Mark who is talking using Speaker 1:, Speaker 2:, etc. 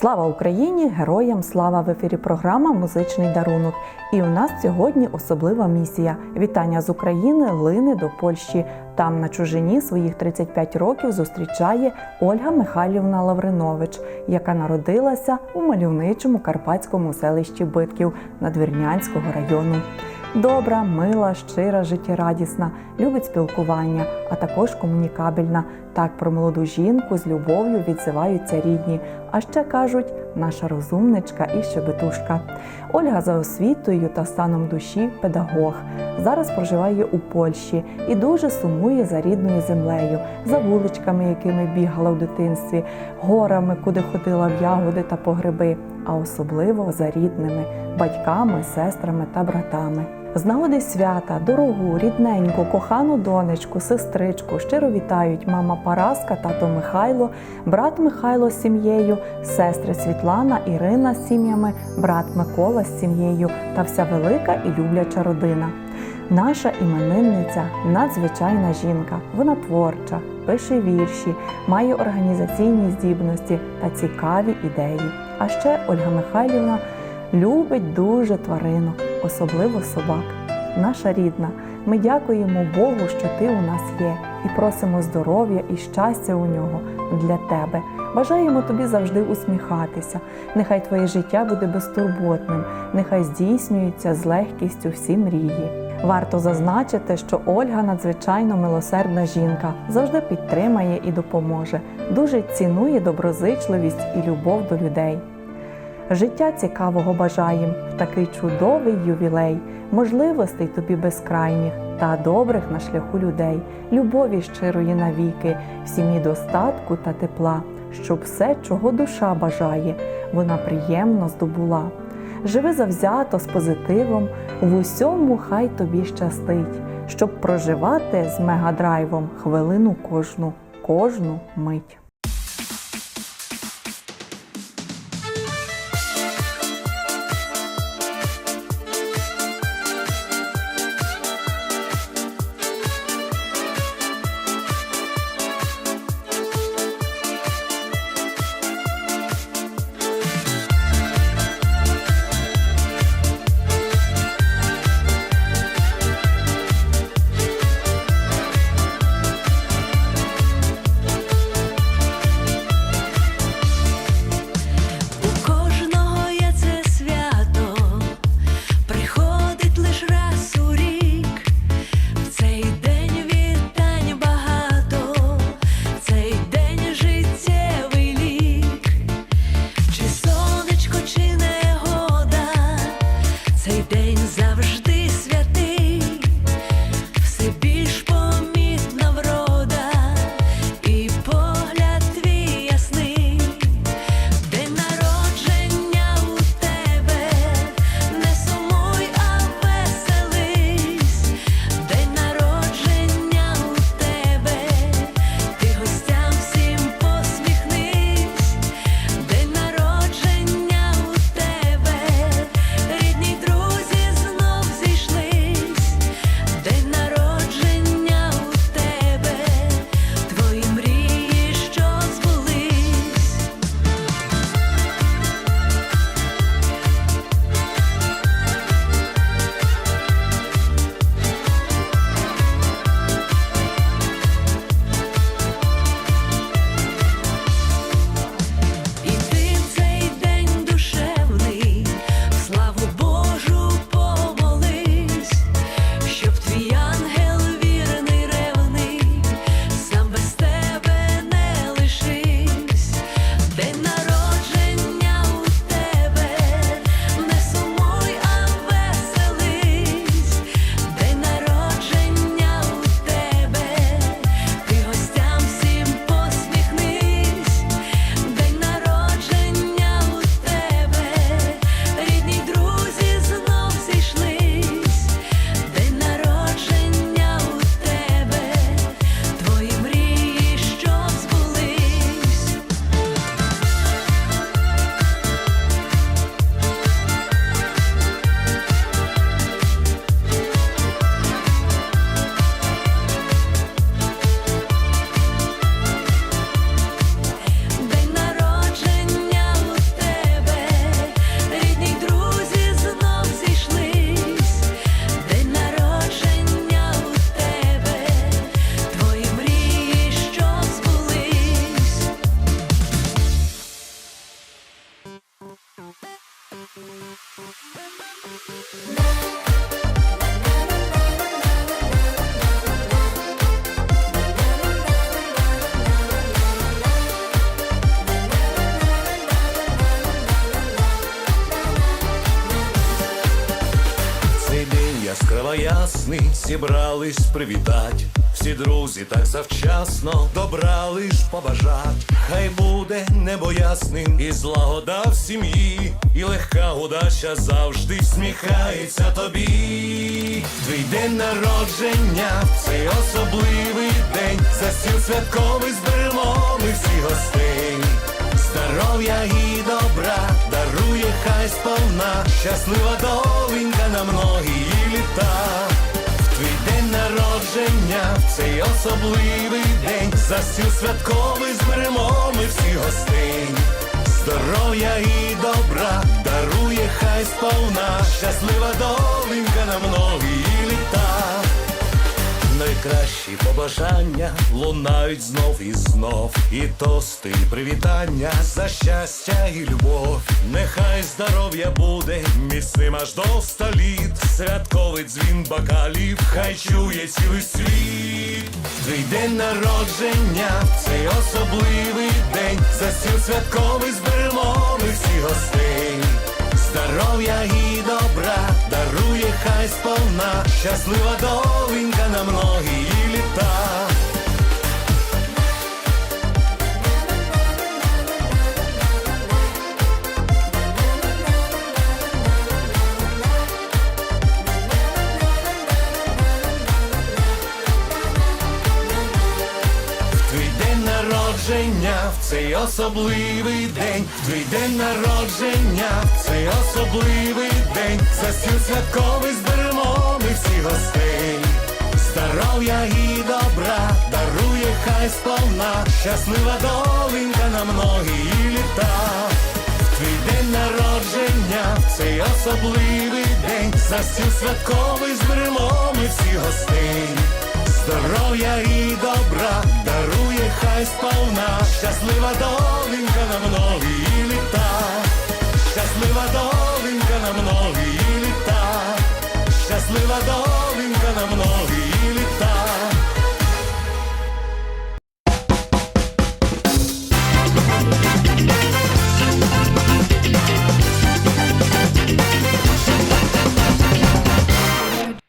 Speaker 1: Слава Україні! Героям слава в ефірі програма Музичний дарунок. І у нас сьогодні особлива місія. Вітання з України лине до Польщі. Там на чужині своїх 35 років зустрічає Ольга Михайлівна Лавринович, яка народилася у мальовничому карпатському селищі Битків Надвірнянського району. Добра, мила, щира, життєрадісна, любить спілкування, а також комунікабельна. Так про молоду жінку з любов'ю відзиваються рідні. А ще кажуть, наша розумничка і щебетушка. Ольга за освітою та станом душі педагог. Зараз проживає у Польщі і дуже сумує за рідною землею, за вуличками, якими бігала в дитинстві, горами, куди ходила в ягоди та по гриби, а особливо за рідними батьками, сестрами та братами. З нагоди свята, дорогу, рідненьку, кохану донечку, сестричку щиро вітають мама Параска, тато Михайло, брат Михайло з сім'єю, сестри Світлана, Ірина з сім'ями, брат Микола з сім'єю та вся велика і любляча родина. Наша іменинниця надзвичайна жінка. Вона творча, пише вірші, має організаційні здібності та цікаві ідеї. А ще Ольга Михайлівна любить дуже тваринок, особливо собак. Наша рідна, ми дякуємо Богу, що ти у нас є, і просимо здоров'я і щастя у нього для тебе. Бажаємо тобі завжди усміхатися. Нехай твоє життя буде безтурботним, нехай здійснюються з легкістю всі мрії. Варто зазначити, що Ольга надзвичайно милосердна жінка, завжди підтримає і допоможе, дуже цінує доброзичливість і любов до людей. Життя цікавого бажаєм. В такий чудовий ювілей, можливостей тобі безкрайніх та добрих на шляху людей, любові щирої навіки, в сім'ї достатку та тепла, щоб все, чого душа бажає, вона приємно здобула. Живи завзято з позитивом, в усьому хай тобі щастить, щоб проживати з мегадрайвом хвилину кожну, кожну мить.
Speaker 2: Цей день
Speaker 3: яскраво ясний зібрались привітать. Всі друзі так завчасно добра лиш побажать. Хай буде небо ясним і злагода в сім'ї, і легка удача завжди всміхається тобі. Твій день народження, цей особливий день, за стіл святковий зберемо ми всі гостей. Здоров'я і добра дарує хай сповна, щаслива доленька на многії літа. Твій день народження, цей особливий день, за стіл святковий зберемо ми всі гостей. Здоров'я і добра дарує хай сповна, щаслива доленька на многії літа. Найкращі побажання лунають знов і знов, і тости, і привітання за щастя і любов. Нехай здоров'я буде міцним аж до ста літ. Святковий дзвін бакалів, хай чує цілий світ. Твій день народження, цей особливий день. За стіл святковий зберемо ми всі гостей. Здоров'я і добра дарує хай сповна, щаслива доленька на многії літа. Народження, в цей особливий день, твій день народження, в цей особливий день, за стіл святковий зберемо ми всі гостей. Здоров'я і добра дарує хай сповна, щаслива доленька на многії літа. Твій день народження, цей особливий день, за стіл святковий зберемо ми всі гостей. Здоров'я і щаслива доленька на многії літа, щаслива доленька.